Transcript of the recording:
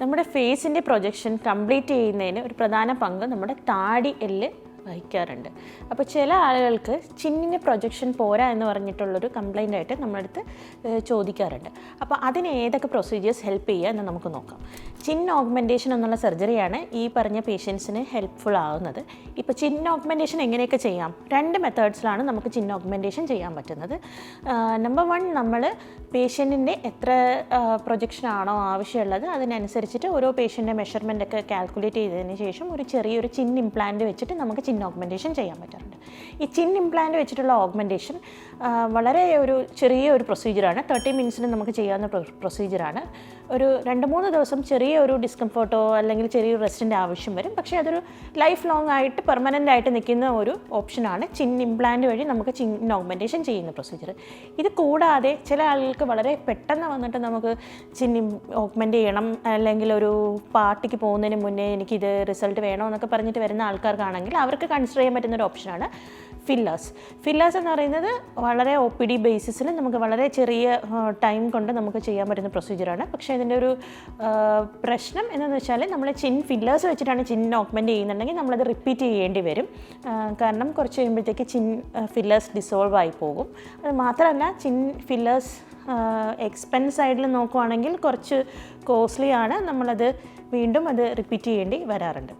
നമ്മുടെ ഫേസിന്റെ projection complete ചെയ്യുന്നതിന് ഒരു പ്രധാന പങ്ക് നമ്മുടെ താടി എല്ല് വഹിക്കാറുണ്ട്. അപ്പോൾ ചില ആളുകൾക്ക് ചിന്നിന് പ്രൊജക്ഷൻ പോരാ എന്ന് പറഞ്ഞിട്ടുള്ളൊരു കംപ്ലൈന്റ് ആയിട്ട് നമ്മളടുത്ത് ചോദിക്കാറുണ്ട്. അപ്പോൾ അതിന് ഏതൊക്കെ പ്രൊസീജിയേഴ്സ് ഹെൽപ്പ് ചെയ്യുക എന്ന് നമുക്ക് നോക്കാം. ചിൻ ഓഗ്മെന്റേഷൻ എന്നുള്ള സർജറിയാണ് ഈ പറഞ്ഞ പേഷ്യൻസിന് ഹെൽപ്ഫുൾ ആവുന്നത്. ഇപ്പോൾ ചിൻ ഓഗ്മെന്റേഷൻ എങ്ങനെയൊക്കെ ചെയ്യാം? രണ്ട് മെത്തേഡ്സിലാണ് നമുക്ക് ചിൻ ഓഗ്മെന്റേഷൻ ചെയ്യാൻ പറ്റുന്നത്. നമ്പർ വൺ നമ്മൾ പേഷ്യന്റിന്റെ എത്ര പ്രൊജക്ഷൻ ആണോ ആവശ്യമുള്ളത് അതിനനുസരിച്ചിട്ട് ഓരോ പേഷ്യന്റെ മെഷർമെന്റ് ഒക്കെ കാൽക്കുലേറ്റ് ചെയ്തതിന് ശേഷം ഒരു ചെറിയൊരു ചിൻ ഇംപ്ലാന്റ് വെച്ചിട്ട് നമുക്ക് ചിൻ ഓഗ്മെന്റേഷൻ ചെയ്യാൻ പറ്റാറുണ്ട് ഈ ചിൻ ഇംപ്ലാന്റ് വെച്ചിട്ടുള്ള ഓഗ്മെന്റേഷൻ വളരെ ഒരു ചെറിയ ഒരു പ്രൊസീജിയറാണ് തേർട്ടി മിനിറ്റ്സിന് നമുക്ക് ചെയ്യാവുന്ന പ്രൊസീജിയറാണ് ഒരു രണ്ട് മൂന്ന് ദിവസം ചെറിയ ഒരു ഡിസ്കംഫർട്ടോ അല്ലെങ്കിൽ ചെറിയൊരു റെസ്റ്റിന്റെ ആവശ്യം വരും. പക്ഷേ അതൊരു ലൈഫ് ലോങ് ആയിട്ട് പെർമനന്റ് ആയിട്ട് നിൽക്കുന്ന ഒരു ഓപ്ഷനാണ് ചിൻ ഇംപ്ലാന്റ് വഴി നമുക്ക് ചിൻ ഓഗ്മെന്റേഷൻ ചെയ്യുന്ന പ്രൊസീജിയർ ഇത് കൂടാതെ ചില ആളുകൾക്ക് വളരെ പെട്ടെന്ന് വന്നിട്ട് നമുക്ക് ചിൻ ഓഗ്മെന്റ് ചെയ്യണം അല്ലെങ്കിൽ ഒരു പാർട്ടിക്ക് പോകുന്നതിന് മുന്നേ എനിക്കിത് റിസൾട്ട് വേണോ എന്നൊക്കെ പറഞ്ഞിട്ട് വരുന്ന ആൾക്കാർക്കാണെങ്കിൽ അവർക്ക് കൺസിഡർ ചെയ്യാൻ പറ്റുന്ന ഒരു ഓപ്ഷനാണ് ഫില്ലേഴ്സ് ഫില്ലേഴ്സ് എന്ന് പറയുന്നത് വളരെ ഒ പി ഡി ബേസിസിൽ നമുക്ക് വളരെ ചെറിയ ടൈം കൊണ്ട് നമുക്ക് ചെയ്യാൻ പറ്റുന്ന പ്രൊസീജിയറാണ് പക്ഷേ ഇതിന്റെ ഒരു പ്രശ്നം എന്താണെന്ന് വെച്ചാൽ നമ്മൾ ചിൻ ഫില്ലേഴ്സ് വെച്ചിട്ടാണ് ചിൻ ഓഗ്മെന്റ് ചെയ്യുന്നുണ്ടെങ്കിൽ നമ്മളത് റിപ്പീറ്റ് ചെയ്യേണ്ടി വരും. കാരണം കുറച്ച് കഴിയുമ്പോഴത്തേക്ക് ചിൻ ഫില്ലേഴ്സ് ഡിസോൾവ് ആയി പോകും. അത് മാത്രമല്ല ചിൻ ഫില്ലേഴ്സ് എക്സ്പെൻസ് സൈഡിൽ നോക്കുവാണെങ്കിൽ കുറച്ച് കോസ്റ്റ്ലി ആണ്. നമ്മളത് വീണ്ടും അത് റിപ്പീറ്റ് ചെയ്യേണ്ടി വരാറുണ്ട്.